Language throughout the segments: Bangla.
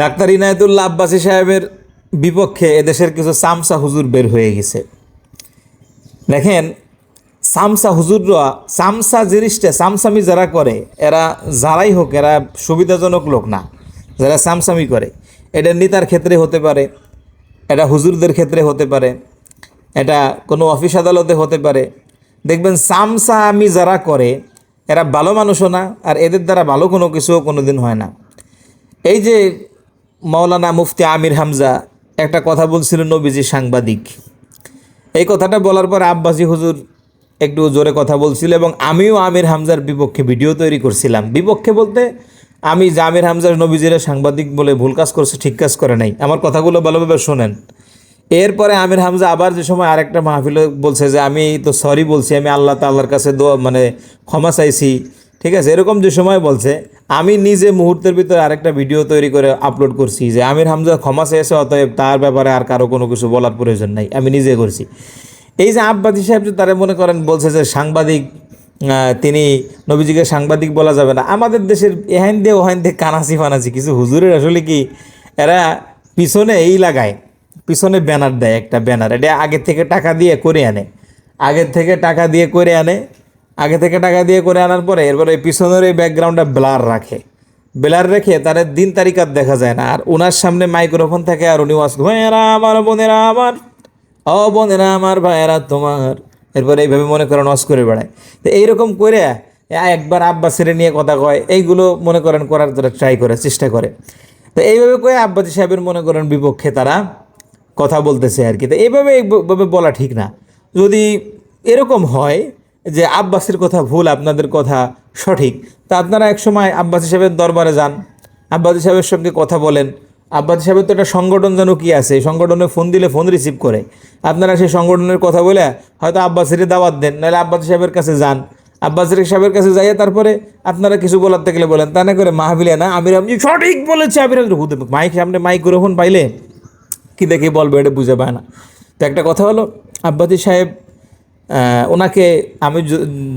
ডাক্তার ইনায়তুল্লাহ আব্বাসী সাহেবের বিপক্ষে এদেশের কিছু সামসা হুজুর বের হয়ে গেছে। দেখেন, সামসা হুজুররা, সামসা জিনিসটা সামসামি যারা করে, এরা যারাই হোক, এরা সুবিধাজনক লোক না। যারা সামসামি করে, এটা নেতার ক্ষেত্রে হতে পারে, এটা হুজুরদের ক্ষেত্রে হতে পারে, এটা কোনো অফিস আদালতে হতে পারে। দেখবেন সামসা আমি যারা করে, এরা ভালো মানুষও না, আর এদের দ্বারা ভালো কোনো কিছুও কোনো দিন হয় না। এই যে মাওলানা মুফতি আমির হামজা একটা কথা বলছিল নবীজি সাংবাদিক। এই কথাটা বলার পর আব্বাসী হুজুর একটু জোরে কথা বলছিল এবং আমিও আমির হামজার বিপক্ষে ভিডিও তৈরি করছিলাম। বিপক্ষে বলতে আমি যে আমির হামজার নবীজিরা সাংবাদিক বলে ভুল কাজ করছে, ঠিক কাজ করে নাই। আমার কথাগুলো ভালোভাবে শোনেন। এরপরে আমির হামজা আবার যে সময় আরেকটা মাহফিলে বলছে যে, আমি তো সরি বলছি, আমি আল্লাহ তাল্লার কাছে মানে ক্ষমা চাইছি। ঠিক আছে, এরকম যে সময় বলছে, আমি নিজে মুহূর্তের ভিতরে আরেকটা ভিডিও তৈরি করে আপলোড করছি যে আমির হামজা ক্ষমা চেয়েছে, অতএব তার ব্যাপারে আর কারও কোনো কিছু বলার প্রয়োজন নাই, আমি নিজে করছি। এই যে আব্বাদি সাহেব যে তারা মনে করেন বলছে যে সাংবাদিক তিনি নবীজিকে সাংবাদিক বলা যাবে না, আমাদের দেশের এহাইন দিয়ে ওহাইন দিয়ে কানাসি ফানাসি কিছু হুজুরের আসলে কি, এরা পিছনে এই লাগায়, পিছনে ব্যানার দেয় একটা ব্যানার এটা আগে থেকে টাকা দিয়ে করে আনে আগের থেকে টাকা দিয়ে করে আনে আগে থেকে টাকা দিয়ে করে আনার পরে এরপরে পিছনের এই ব্যাকগ্রাউন্ডটা ব্লার রাখে। ব্লার রেখে তার দিন তারিখ দেখা যায় না। আর ওনার সামনে মাইক্রোফোন থাকে আর উনি ওয়াজ ভাইয়েরা আমার, বোনেরা আমার। ও বোনেরা আমার, ভাইয়েরা তোমার। এরপরে এইভাবে মনে করেন ওয়াজ করে বেড়ায়। তো এইরকম করে একবার আব্বাসেরে নিয়ে কথা কয়, এইগুলো মনে করেন করার তারা ট্রাই করে, চেষ্টা করে। তো এইভাবে কয়ে আব্বাসি সাহেবের মনে করেন বিপক্ষে তারা কথা বলতেছে আর কি। তো এইভাবে এইভাবে বলা ঠিক না। যদি এরকম হয় যে আব্বাসের কথা ভুল, আপনাদের কথা সঠিক। তা আপনারা একসময় আব্বাসি সাহেবের দরবারে যান। আব্বাসি সাহেবের সঙ্গে কথা বলেন। আব্বাসি সাহেবের তো একটা সংগঠন যেন কী আছে সংগঠনে ফোন দিলে ফোন রিসিভ করে। আপনারা সেই সংগঠনের কথা বলে হয়তো আব্বাসির দাওয়াত দেন, নাহলে আব্বাসি সাহেবের কাছে যান। আব্বাসির সাহেবের কাছে যাইয়ে তারপরে আপনারা কিছু বলার থাকলে বলেন, তা না করে মাহবিলে না, আমির আমি সঠিক বলেছে আমির হুদে মাইক সামনে মাইক্রোফোন পাইলে কী দেখে বলব, এটা বুঝে পায় না। তো একটা কথা হলো, আব্বাসি সাহেব ওনাকে আমি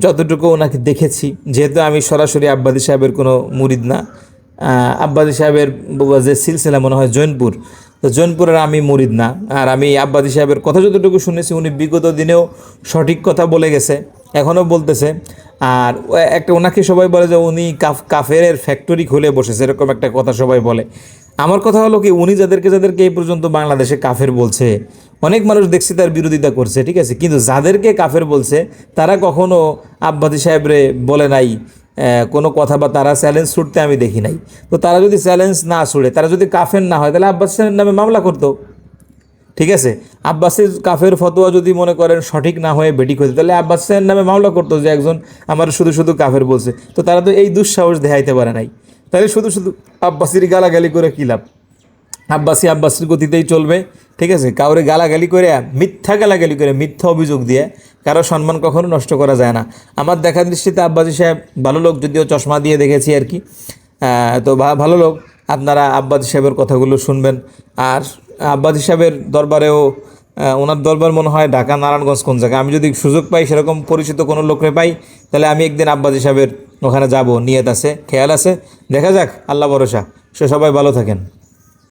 যতটুকু ওনাকে দেখেছি, যেহেতু আমি সরাসরি আব্বাদি সাহেবের কোনো মুরিদ না আব্বাদি সাহেবের যে সিলসিলা মনে হয় জৈনপুর, তো জৈনপুরের আমি মুরিদ না। আর আমি আব্বাদি সাহেবের কথা যতটুকু শুনেছি, উনি বিগত দিনেও সঠিক কথা বলে গেছে, এখনও বলতেছে। আর একটা ওনাকে সবাই বলে যে উনি কাফ কাফের ফ্যাক্টরি খুলে বসেছে, এরকম একটা কথা সবাই বলে। আমার কথা হলো কি, উনি যাদেরকে যাদেরকে এই পর্যন্ত বাংলাদেশে কাফের বলছে অনেক মানুষ দেখছি তার বিরোধিতা করছে, ঠিক আছে? কিন্তু যাদেরকে কাফের বলছে, তারা কখনো আব্বাদি সাহেবরে বলে নাই কোনো কথা বা তারা চ্যালেঞ্জ ছুটতে আমি দেখি নাই। তো তারা যদি চ্যালেঞ্জ না ছুড়ে, তারা যদি কাফের না হয়, তাহলে আব্বাস সাহেবের নামে মামলা করতো। ঠিক আছে? আব্বাসের কাফের ফতোয়া যদি মনে করেন সঠিক না হয়ে বেটিক হতো তাহলে আব্বাস সাহেবের নামে মামলা করতো যে একজন আমার শুধু শুধু কাফের বলছে। তো তারা তো এই দুঃসাহস দেখাইতে পারে নাই। তাহলে শুধু শুধু আব্বাসির গালাগালি করে কী লাভ? আব্বাসি আব্বাসির গতিতেই চলবে, ঠিক আছে? কাউরে গালাগালি করে, মিথ্যা গালাগালি করে, মিথ্যা অভিযোগ দিয়ে কারও সম্মান কখনো নষ্ট করা যায় না। আমার দেখা দৃষ্টিতে আব্বাসি সাহেব ভালো লোক, যদিও চশমা দিয়ে দেখেছি আর কি। তো ভালো লোক, আপনারা আব্বাসি সাহেবের কথাগুলো শুনবেন। আর আব্বাসি সাহেবের দরবারেও ওনার দরবার মনে হয় ঢাকা, নারায়ণগঞ্জ কোন জায়গায়? আমি যদি সুযোগ পাই, সেরকম পরিচিত কোনো লোকরে পাই, তাহলে আমি একদিন আব্বাসি সাহেবের ওখানে যাব। নিয়ত আছে, খেয়াল আছে। দেখা যাক, আল্লাহ ভরসা। সে সবাই ভালো থাকেন।